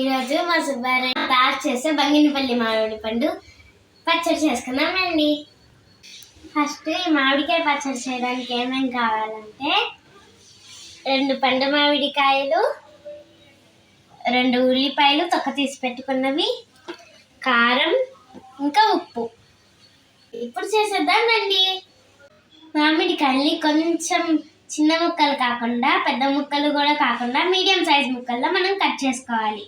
ఈరోజు మా సుబ్బారావు తయారు చేసే బంగినపల్లి మామిడి పండు పచ్చడి చేసుకున్నామండి ఫస్ట్ ఈ మామిడికాయ పచ్చడి చేయడానికి ఏమేమి కావాలంటే రెండు పండు మామిడికాయలు రెండు ఉల్లిపాయలు తొక్క తీసి పెట్టుకున్నవి కారం ఇంకా ఉప్పు. ఇప్పుడు చేసేద్దామండి. మామిడికాయల్ని కొంచెం చిన్న ముక్కలు కాకుండా పెద్ద ముక్కలు కూడా కాకుండా మీడియం సైజ్ ముక్కల్లో మనం కట్ చేసుకోవాలి.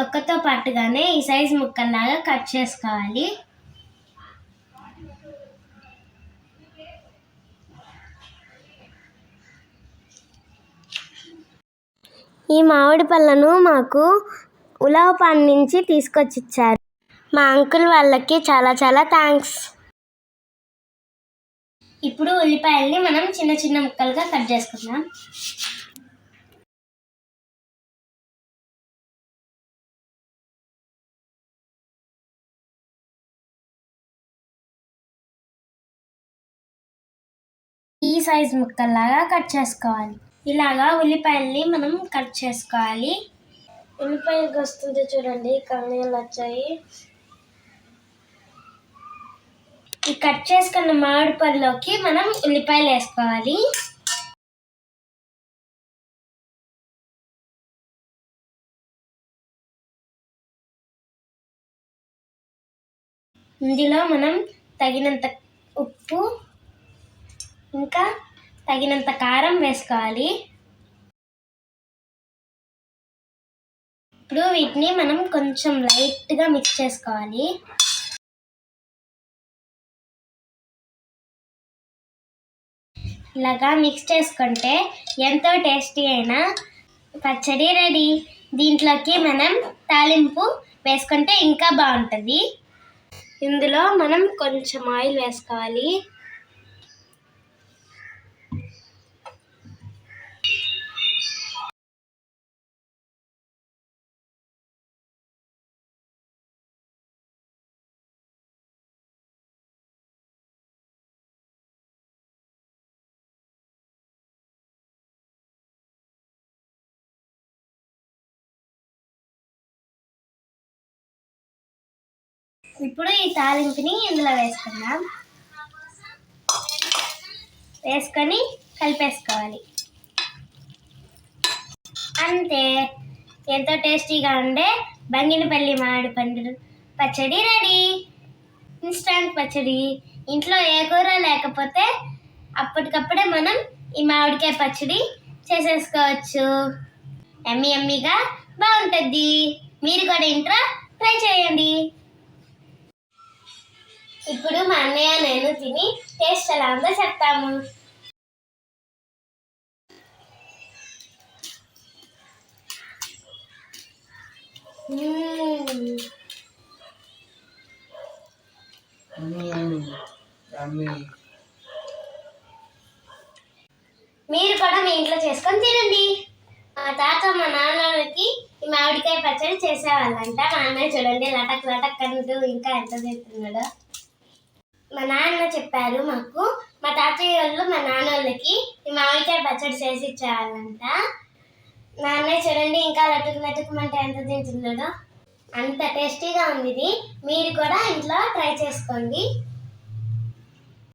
తొక్కతో పాటుగానే ఈ సైజ్ ముక్కల్లాగా కట్ చేసుకోవాలి. ఈ మామిడి పళ్ళను మాకు ఉలవపాన్ నుంచి తీసుకొచ్చి ఇచ్చారు మా అంకుల్ వాళ్ళకి చాలా చాలా థ్యాంక్స్. ఇప్పుడు ఉల్లిపాయల్ని మనం చిన్న చిన్న ముక్కలుగా కట్ చేసుకుందాం. సైజ్ ముక్కల్లాగా కట్ చేసుకోవాలి. ఇలాగా ఉల్లిపాయల్ని మనం కట్ చేసుకోవాలి. ఉల్లిపాయలు వస్తుంది చూడండి కన్నీళ్ళు వచ్చాయి. ఈ కట్ చేసుకున్న మామిడి పళ్ళలోకి మనం ఉల్లిపాయలు వేసుకోవాలి. ఇందులో మనం తగినంత ఉప్పు ఇంకా తగినంత కారం వేసుకోవాలి. ఇప్పుడు వీటిని మనం కొంచెం లైట్గా మిక్స్ చేసుకోవాలి. ఇలాగా మిక్స్ చేసుకుంటే ఎంతో టేస్టీ అయిన పచ్చడి రెడీ. దీంట్లోకి మనం తాలింపు వేసుకుంటే ఇంకా బాగుంటుంది. ఇందులో మనం కొంచెం ఆయిల్ వేసుకోవాలి. ఇప్పుడు ఈ తాలింపుని ఇందులో వేసుకుందాం. వేసుకొని కలిపేసుకోవాలి. అంతే. ఎంతో టేస్టీగా ఉండే బంగినపల్లి మామిడి పండు పచ్చడి రెడీ. ఇన్స్టాంట్ పచ్చడి. ఇంట్లో ఏ కూర లేకపోతే అప్పటికప్పుడే మనం ఈ మామిడికాయ పచ్చడి చేసేసుకోవచ్చు. ఎమ్మి ఎమ్మిగా బాగుంటుంది. మీరు కూడా ఇంట్లో ట్రై చేయండి. ఇప్పుడు మా అన్నయ్య నేను తిని టేస్ట్ ఎలా ఉందో చెప్తాము. మీరు కూడా మీ ఇంట్లో చేసుకొని తినండి. మా తాత మా నాన్నకి ఈ మామిడికాయ పచ్చడి చేసేవాళ్ళంట. మా అన్నయ్య చూడండి లటక్ లటక్ అంటూ ఇంకా ఎంత తింటున్నాడో మా నాన్న చెప్పారు మాకు. మా తాతయ్య వాళ్ళు మా నాన్న వాళ్ళకి ఈ మామిడికాయ పచ్చడి చేసి ఇచ్చేవాళ్ళంట. నాన్నయ్య చూడండి ఇంకా లటుకు లటుకుమంటే ఎంత తింటున్నాడో. అంత టేస్టీగా ఉంది ఇది. మీరు కూడా ఇంట్లో ట్రై చేసుకోండి.